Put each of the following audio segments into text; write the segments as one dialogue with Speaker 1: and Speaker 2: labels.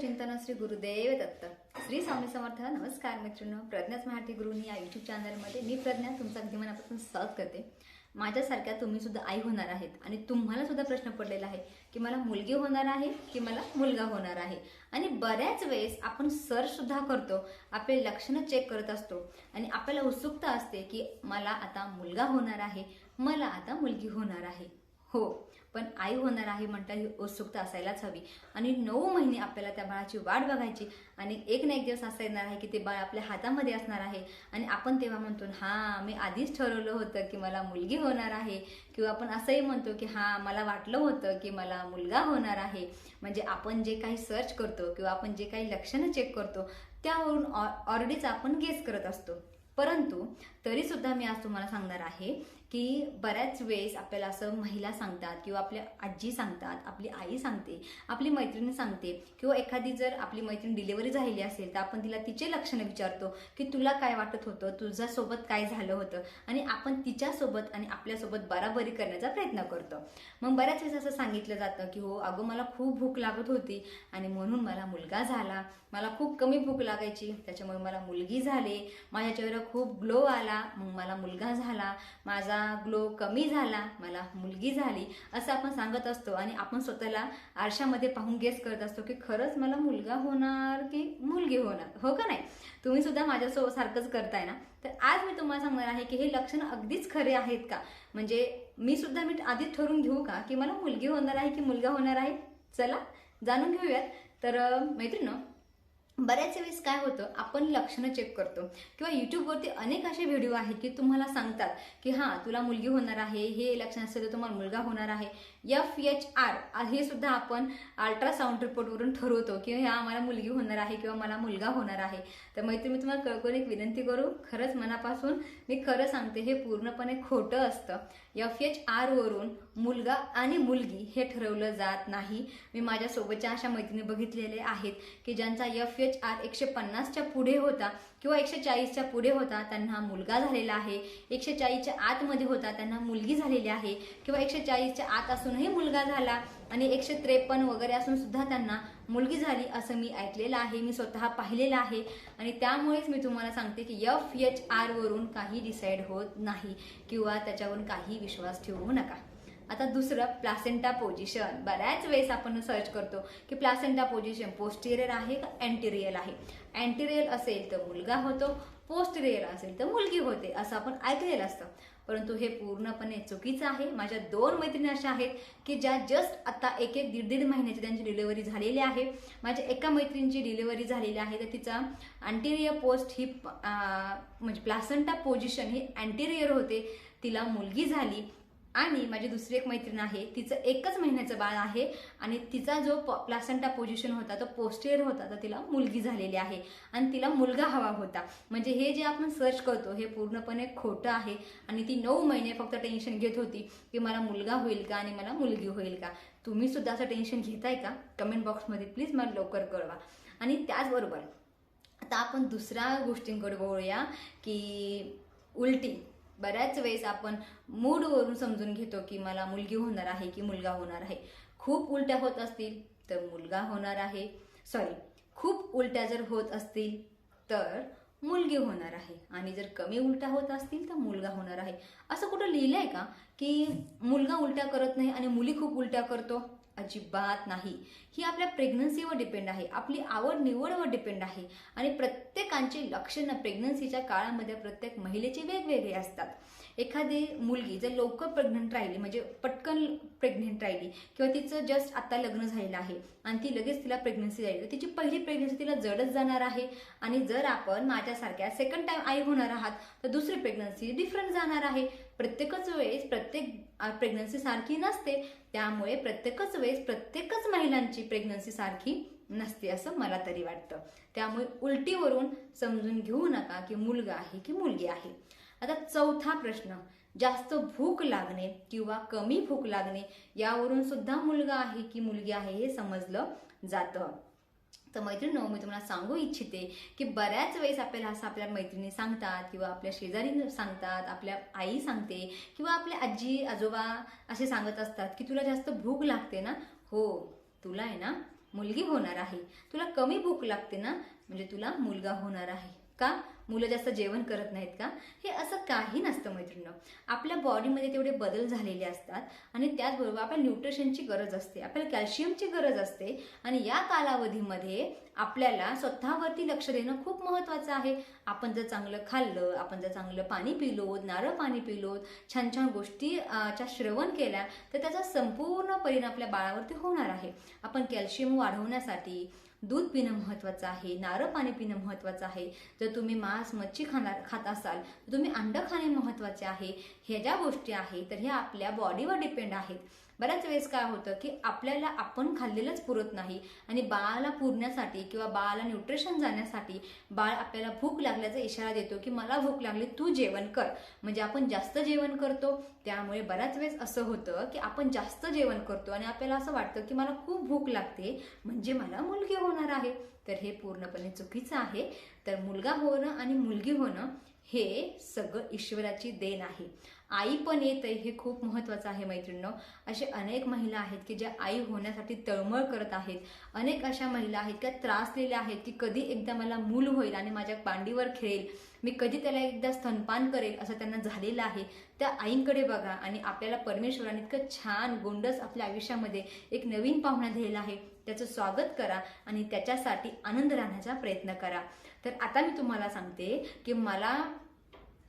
Speaker 1: चिंतन श्री गुरुदेव दत्त. श्री स्वामी समर्थ नमस्कार मित्रांनो. प्रज्ञाच मराठी गुरुनी या युट्यूब चॅनलमध्ये मी प्रज्ञा तुमचं अगदी मनापासून स्वागत करते. माझ्यासारख्या तुम्ही सुद्धा आई होणार आहेत आणि तुम्हाला सुद्धा प्रश्न पडलेला आहे की मला मुलगी होणार आहे की मला मुलगा होणार आहे? आणि बऱ्याच वेळेस आपण सर्च सुद्धा करतो आपले लक्षणं चेक करत असतो आणि आपल्याला उत्सुकता असते की मला आता मुलगा होणार आहे मला आता मुलगी होणार आहे. हो पण आई होणार आहे म्हणता ही उत्सुकता असायलाच हवी. आणि नऊ महिने आपल्याला त्या बाळाची वाट बघायची आणि एक ना एक दिवस असा येणार आहे की ते बाळ आपल्या हातामध्ये असणार आहे. आणि आपण तेव्हा म्हणतो हां मी आधीच ठरवलं होतं की मला मुलगी होणार आहे. किंवा आपण असंही म्हणतो की हां मला वाटलं होतं की मला मुलगा होणार आहे. म्हणजे आपण जे काही सर्च करतो किंवा आपण जे काही लक्षणं चेक करतो त्यावरून ऑलरेडीच आपण गेस करत असतो. परंतु तरी सुद्धा मी आज तुम्हाला सांगणार आहे की बऱ्याच वेळेस आपल्याला असं महिला सांगतात किंवा आपल्या आजी सांगतात आपली आई सांगते आपली मैत्रिणी सांगते किंवा एखादी जर आपली मैत्रीण डिलिव्हरी झालेली असेल तर आपण तिला तिचे लक्षणं विचारतो की तुला काय वाटत होतं तुझ्यासोबत काय झालं होतं आणि आपण तिच्यासोबत आणि आपल्यासोबत बराबरी करण्याचा प्रयत्न करतो. मग बऱ्याच वेळेस असं सांगितलं जातं की हो अगं मला खूप भूक लागत होती आणि म्हणून मला मुलगा झाला. मला खूप कमी भूक लागायची त्याच्यामुळे मला मुलगी झाली. माझ्या चेहऱ्यावर खूप ग्लो आला. मग मला मुलगा झाला माझा ग्लो कमी झाला मला मुलगी झाली असं आपण सांगत असतो. आणि आपण स्वतःला आरशामध्ये पाहून गेस करत असतो की खरंच मला मुलगा होणार की मुलगी होणार? हो का नाही? तुम्ही सुद्धा माझ्यासोबत सारखंच करताय ना? तर आज मी तुम्हाला सांगणार आहे की हे लक्षण अगदीच खरे आहेत का? म्हणजे मी सुद्धा मी आधीच ठरवून घेऊ का की मला मुलगी होणार आहे की मुलगा होणार आहे? चला जाणून घेऊयात. तर मैत्रिणी बऱ्याच वेळेस काय होतं आपण लक्षणं चेक करतो. किंवा युट्यूबवरती अनेक असे व्हिडिओ आहेत की तुम्हाला सांगतात की हां तुला मुलगी होणार आहे हे लक्षण असेल तर तुम्हाला मुलगा होणार आहे. एफ एच आर हे सुद्धा आपण अल्ट्रासाऊंड रिपोर्टवरून ठरवतो की हा आम्हाला मुलगी होणार आहे किंवा मला मुलगा होणार आहे. तर मैत्री मी तुम्हाला कळकून एक विनंती करू खरंच मनापासून मी खरं सांगते हे पूर्णपणे खोटं असतं. एफ एच आरवरून मुलगा आणि मुलगी हे ठरवलं जात नाही. मी माझ्यासोबतच्या अशा मैत्रिणी बघितलेले आहेत की ज्यांचा एफ एच आर एकशे पन्नासच्या पुढे होता किंवा एकशे चाळीसच्या पुढे होता त्यांना मुलगा झालेला आहे. एकशे चाळीसच्या आतमध्ये होता त्यांना मुलगी झालेली आहे किंवा एकशे चाळीसच्या आत असूनही मुलगा झाला आणि एकशे त्रेपन्न वगैरे असून सुद्धा त्यांना मुलगी झाली असं मी ऐकलेलं आहे मी स्वतः पाहिलेलं आहे. आणि त्यामुळेच मी तुम्हाला सांगते की एफ एच आरवरून काही डिसाईड होत नाही किंवा त्याच्यावरून काही विश्वास ठेवू नका. आता दुसरं प्लासेंटा पोझिशन बऱ्याच वेळेस आपण सर्च करतो की प्लासेंटा पोझिशन पोस्टिरियर आहे का अँटिरियल आहे? अँटिरियल असेल तर मुलगा होतो पोस्टिरियल असेल तर मुलगी होते असं आपण ऐकलेलं असतं. परंतु हे पूर्णपणे चुकीचं आहे. माझ्या दोन मैत्रिणी अशा आहेत की ज्या जस्ट आता एक एक दीड दीड महिन्याची त्यांची डिलिव्हरी झालेली आहे. माझ्या एका मैत्रिणीची डिलिव्हरी झालेली आहे. तर तिचा अँटेरियर पोस्ट ही म्हणजे प्लासेंटा पोझिशन ही अँटेरियर होते. तिला मुलगी झाली. आणि माझी दुसरी एक मैत्रीण आहे तिचं एकच महिन्याचं बाळ आहे आणि तिचा जो प्लासेंटा पोझिशन होता तो पोस्टियर होता तर तिला मुलगी झालेली आहे आणि तिला मुलगा हवा होता. म्हणजे हे जे आपण सर्च करतो हे पूर्णपणे खोटं आहे आणि ती नऊ महिने फक्त टेन्शन घेत होती की मला मुलगा होईल का आणि मला मुलगी होईल का. तुम्ही सुद्धा असं टेन्शन घेताय का? कमेंट बॉक्समध्ये प्लीज मला लवकर कळवा. आणि त्याचबरोबर आता आपण दुसऱ्या गोष्टींकडे बोलूया की उलटी. बऱ्याच वेळेस आपण मूडवरून समजून घेतो की मला मुलगी होणार आहे की मुलगा होणार आहे. खूप उलट्या होत असतील तर मुलगा होणार आहे. सॉरी खूप उलट्या जर होत असतील तर मुलगी होणार आहे. आणि जर कमी उलट्या होत असतील तर मुलगा होणार आहे. असं कुठं लिहिलं आहे का की मुलगा उलट्या करत नाही आणि मुली खूप उलट्या करतो? अजिबात नाही. ही आपल्या प्रेग्नन्सीवर डिपेंड आहे. आपली आवड निवडवर डिपेंड आहे. आणि प्रत्येकांची लक्षणं प्रेग्नन्सीच्या काळामध्ये प्रत्येक महिलेची वेगवेगळी असतात. एखादी मुलगी जर लवकर प्रेग्नंट राहिली म्हणजे पटकन प्रेग्नेंट राहिली किंवा तिचं जस्ट आता लग्न झालेलं आहे आणि ती लगेच तिला प्रेग्नन्सी राहिली तिची पहिली प्रेग्नन्सी तिला जडच जाणार आहे. आणि जर आपण माझ्यासारख्या सेकंड टाइम आई होणार आहात तर दुसरी प्रेग्नन्सी डिफरंट जाणार आहे. प्रत्येकच वेळेस प्रत्येक प्रेग्नन्सी सारखी नसते. त्यामुळे प्रत्येकच वेळेस प्रत्येकच महिलांची प्रेग्नन्सी सारखी नसते असं मला तरी वाटतं. त्यामुळे उलटीवरून समजून घेऊ नका की मुलगा आहे की मुलगी आहे. आता चौथा प्रश्न जास्त भूक लागणे किंवा कमी भूक लागणे यावरून सुद्धा मुलगा आहे की मुलगी आहे हे समजलं जातं. तर मैत्रिणी मी तुम्हाला सांगू इच्छिते की बऱ्याच वेळेस आपल्याला असं आपल्या मैत्रिणी सांगतात किंवा आपल्या शेजारी सांगतात आपल्या आई सांगते किंवा आपल्या आजी आजोबा असे सांगत असतात की तुला जास्त भूक लागते ना? हो तुला आहे ना मुलगी होणार आहे. तुला कमी भूक लागते ना? म्हणजे तुला मुलगा होणार आहे. का? मुलं जास्त जेवण करत नाहीत का? हे असं काही नसतं मैत्रिणी आपल्या बॉडीमध्ये तेवढे बदल झालेले असतात आणि त्याचबरोबर आपल्या न्यूट्रिशनची गरज असते आपल्याला कॅल्शियमची गरज असते आणि या कालावधीमध्ये आपल्याला स्वतःवरती लक्ष देणं खूप महत्त्वाचं आहे. आपण जर चांगलं खाल्लं आपण जर चांगलं पाणी पिलो नारळ पाणी पिलो छान छान गोष्टी च्या श्रवण केल्या तर त्याचा संपूर्ण परिणाम आपल्या बाळावरती होणार आहे. आपण कॅल्शियम वाढवण्यासाठी दूध पिणं महत्त्वाचं आहे नारळ पाणी पिणं महत्त्वाचं आहे. जर तुम्ही मांस मच्छी खाणार खात असाल तर तुम्ही अंड खाणे महत्त्वाचे आहे. ह्या ज्या गोष्टी आहेत तर ह्या आपल्या बॉडीवर डिपेंड आहेत. बऱ्याच वेळेस काय होतं की आपल्याला आपण खाल्लेलंच पुरत नाही आणि बाळाला पुरण्यासाठी किंवा बाळाला न्यूट्रिशन जाण्यासाठी बाळ आपल्याला भूक लागल्याचा इशारा देतो की मला भूक लागली तू जेवण कर. म्हणजे आपण जास्त जेवण करतो. त्यामुळे बऱ्याच वेळेस असं होतं की आपण जास्त जेवण करतो आणि आपल्याला असं वाटतं की मला खूप भूक लागते म्हणजे मला मुलगी होणार आहे. तर हे पूर्णपणे चुकीचं आहे. तर मुलगा होणं आणि मुलगी होणं हे सगळं ईश्वराची देण आहे. आई पण येत आहे हे खूप महत्त्वाचं आहे मैत्रिणींनो. असे अनेक महिला आहेत की ज्या आई होण्यासाठी तळमळ करत आहेत. अनेक अशा महिला आहेत त्या त्रासलेल्या आहेत की कधी एकदा मला मूल होईल आणि माझ्या पांडीवर खेळेल. मी कधी त्याला एकदा स्तनपान करेल असं त्यांना झालेलं आहे. त्या आईंकडे बघा आणि आपल्याला परमेश्वराने इतकं छान गोंडस आपल्या आयुष्यामध्ये एक नवीन पाहुणा दिलेला आहे. त्याचं स्वागत करा आणि त्याच्यासाठी आनंद राहण्याचा प्रयत्न करा. तर आता मी तुम्हाला सांगते की मला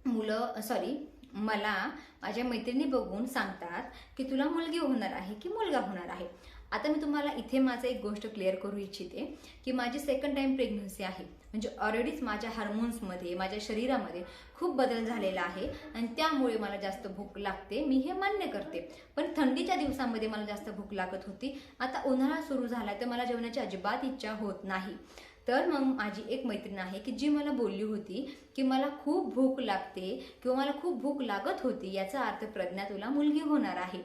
Speaker 1: मुलं सॉरी मला माझ्या मैत्रिणी बघून सांगतात की तुला मुलगी होणार आहे की मुलगा होणार आहे. आता मी तुम्हाला इथे माझं एक गोष्ट क्लिअर करू इच्छिते की माझी सेकंड टाइम प्रेग्नन्सी आहे. म्हणजे ऑलरेडीच माझ्या हार्मोन्समध्ये माझ्या शरीरामध्ये खूप बदल झालेला आहे आणि त्यामुळे मला जास्त भूक लागते. मी हे मान्य करते. पण थंडीच्या दिवसामध्ये मला जास्त भूक लागत होती. आता उन्हाळा सुरू झाला तर मला जेवणाची अजिबात इच्छा होत नाही. तर मग माझी एक मैत्रीण आहे की जी मला बोलली होती की मला खूप भूक लागते किंवा मला खूप भूक लागत होती याचा अर्थ प्रज्ञा तुला मुलगी होणार आहे.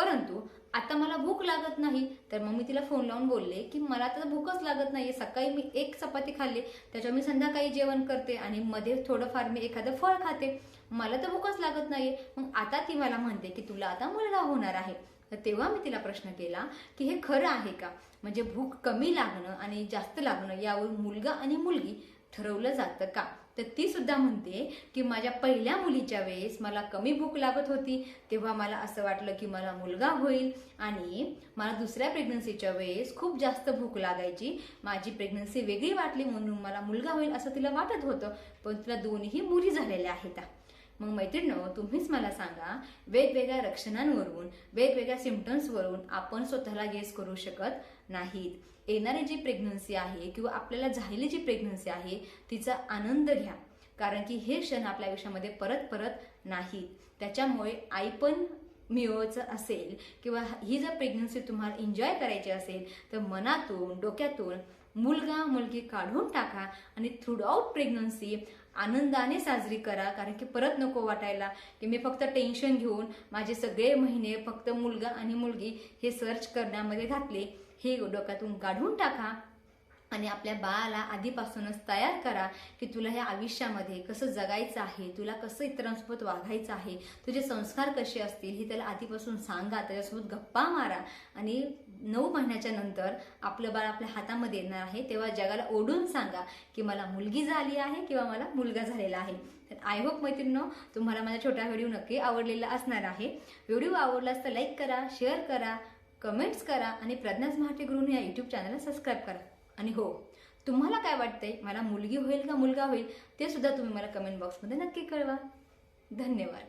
Speaker 1: परंतु आता मला भूक लागत नाही तर मग मी तिला फोन लावून बोलले की मला आता भूकच लागत नाही सकाळी मी एक चपाती खाल्ली त्याच्यावर मी संध्याकाळी जेवण करते आणि मध्ये थोडंफार मी एखादं फळ खाते. मला तर भूकच लागत नाही मग आता ती मला म्हणते की तुला आता मुलगा होणार आहे. तर तेव्हा मी तिला प्रश्न केला की हे खरं आहे का? म्हणजे भूक कमी लागणं आणि जास्त लागणं यावर मुलगा आणि मुलगी ठरवलं जातं का? तर ती सुद्धा म्हणते की माझ्या पहिल्या मुलीच्या वेळेस मला कमी भूक लागत होती तेव्हा मला असं वाटलं की मला मुलगा होईल. आणि मला दुसऱ्या प्रेग्नन्सीच्या वेळेस खूप जास्त भूक लागायची. माझी प्रेग्नन्सी वेगळी वाटली म्हणून मला मुलगा होईल असं तिला वाटत होतं. पण तिला दोन्ही मुली झालेल्या आहेत. मग मैत्रिणीनो तुम्हीच मला सांगा वेगवेगळ्या रक्षणांवरून वेगवेगळ्या सिमटम्सवरून आपण स्वतःला गेस करू शकत नाहीत. येणारी जी प्रेग्नन्सी आहे किंवा आपल्याला झालेली जी प्रेग्नन्सी आहे तिचा आनंद घ्या. कारण की हे क्षण आपल्या आयुष्यामध्ये परत परत नाहीत. त्याच्यामुळे आई पण मिळवायचं असेल किंवा ही जर प्रेग्नन्सी तुम्हाला एन्जॉय करायची असेल तर मनातून डोक्यातून मुलगा मुलगी काढून टाका आणि थ्रू आउट प्रेग्नन्सी आनंदाने साजरी करा. कारण की परत नको वाटायला की मी फक्त टेन्शन घेऊन माझे सगळे महिने फक्त मुलगा आणि मुलगी हे सर्च करण्यामध्ये घातले हे डोक्यातून काढून टाका. आणि आपल्या बाळाला आधीपासूनच तयार करा की तुला ह्या आयुष्यामध्ये कसं जगायचं आहे तुला कसं इतरांसोबत वागायचं आहे तुझे संस्कार कसे असतील हे त्याला आधीपासून सांगा त्याच्यासोबत गप्पा मारा. आणि नऊ महिन्याच्या नंतर आपलं बाळ आपल्या हातामध्ये येणार आहे तेव्हा जगाला ओढून सांगा की मला मुलगी झाली आहे किंवा मला मुलगा झालेला आहे. तर आय होप मैत्रिणीनो तुम्हाला माझा छोटा व्हिडिओ नक्की आवडलेला असणार आहे. व्हिडिओ आवडलास तर लाईक करा शेअर करा कमेंट्स करा आणि प्रज्ञा स्मार्टी गृहिणी या यूट्यूब चॅनलला सबस्क्राईब करा. आणि हो तुम्हाला काय वाटतंय? मला मुलगी होईल का मुलगा होईल? ते सुद्धा तुम्ही मला कमेंट बॉक्समध्ये नक्की कळवा. धन्यवाद.